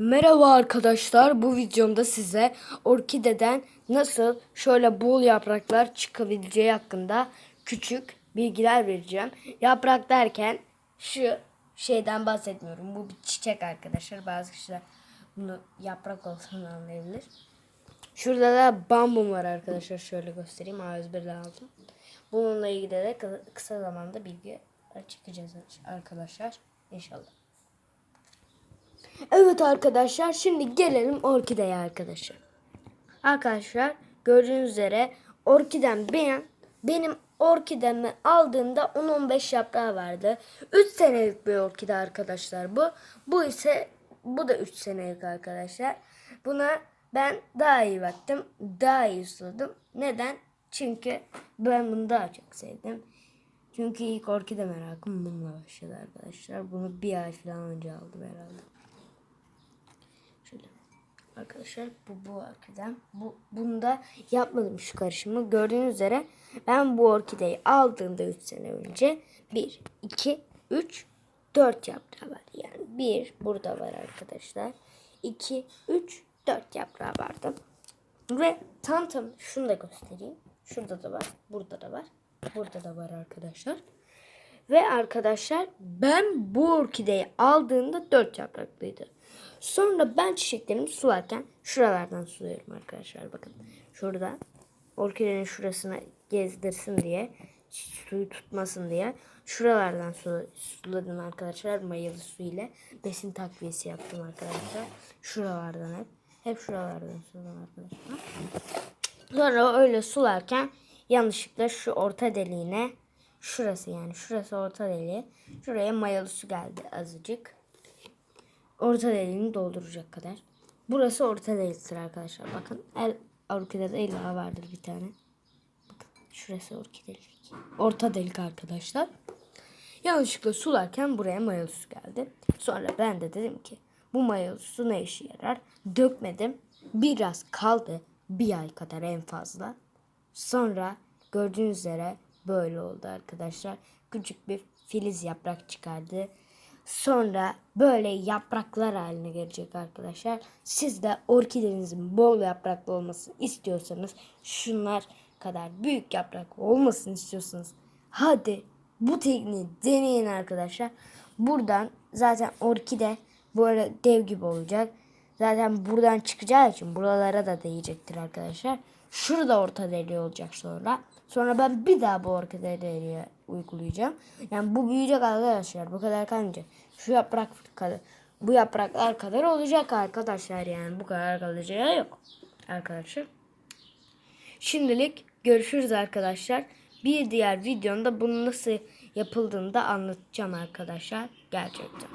Merhaba arkadaşlar. Bu videomda size orkideden nasıl şöyle bol yapraklar çıkabileceği hakkında küçük bilgiler vereceğim. Yaprak derken şu şeyden bahsetmiyorum. Bu bir çiçek arkadaşlar. Bazı kişiler bunu yaprak olduğunu anlayabilir. Şurada da bambum var arkadaşlar. Şöyle göstereyim. A101'den aldım. Bununla ilgili de kı- kısa zamanda bilgi çıkacağız arkadaşlar. İnşallah. Evet arkadaşlar şimdi gelelim orkideye arkadaşlar. Arkadaşlar gördüğünüz üzere orkidem benim benim orkidemi aldığımda 10-15 yaprağı vardı. 3 senelik bir orkide arkadaşlar bu. Bu ise bu da 3 senelik arkadaşlar. Buna ben daha iyi baktım. Daha iyi suladım. Neden? Çünkü ben bunu daha çok sevdim. Çünkü ilk orkide merakım bununla başladı arkadaşlar. Bunu bir ay falan önce aldım herhalde. Arkadaşlar bu bu orkidem. Bu bunda yapmadım şu karışımı. Gördüğünüz üzere ben bu orkideyi aldığımda 3 sene önce 1 2 3 4 yaprağı var. Yani 1 burada var arkadaşlar. 2 3 4 yaprağı vardı. Ve tam tam şunu da göstereyim. Şurada da var. Burada da var. Burada da var arkadaşlar. Ve arkadaşlar ben bu orkideyi aldığımda dört yapraklıydı. Sonra ben çiçeklerimi sularken şuralardan suluyorum arkadaşlar. Bakın şurada orkidenin şurasına gezdirsin diye suyu tutmasın diye şuralardan su, suladım arkadaşlar mayalı su ile besin takviyesi yaptım arkadaşlar. Şuralardan hep hep şuralardan suladım arkadaşlar. Sonra öyle sularken yanlışlıkla şu orta deliğine şurası yani şurası orta deliği. Şuraya mayalı su geldi azıcık. Orta deliğini dolduracak kadar. Burası orta deliktir arkadaşlar. Bakın el orkidede illa vardır bir tane. Bakın şurası orkidelik. Orta delik arkadaşlar. Yanlışlıkla sularken buraya mayalı su geldi. Sonra ben de dedim ki bu mayalı su ne işe yarar? Dökmedim. Biraz kaldı. Bir ay kadar en fazla. Sonra gördüğünüz üzere böyle oldu arkadaşlar. Küçük bir filiz yaprak çıkardı. Sonra böyle yapraklar haline gelecek arkadaşlar. Siz de orkidenizin bol yapraklı olmasını istiyorsanız şunlar kadar büyük yapraklı olmasını istiyorsanız hadi bu tekniği deneyin arkadaşlar. Buradan zaten orkide böyle dev gibi olacak. Zaten buradan çıkacağı için buralara da değecektir arkadaşlar. Şurada orta deliği olacak sonra. Sonra ben bir daha bu orta deliği uygulayacağım. Yani bu büyüyecek arkadaşlar. Bu kadar kalınca. Şu yaprak kadar. Bu yapraklar kadar olacak arkadaşlar yani. Bu kadar kalacağı yok. Arkadaşlar. Şimdilik görüşürüz arkadaşlar. Bir diğer videomda bunun nasıl yapıldığını da anlatacağım arkadaşlar. Gerçekten.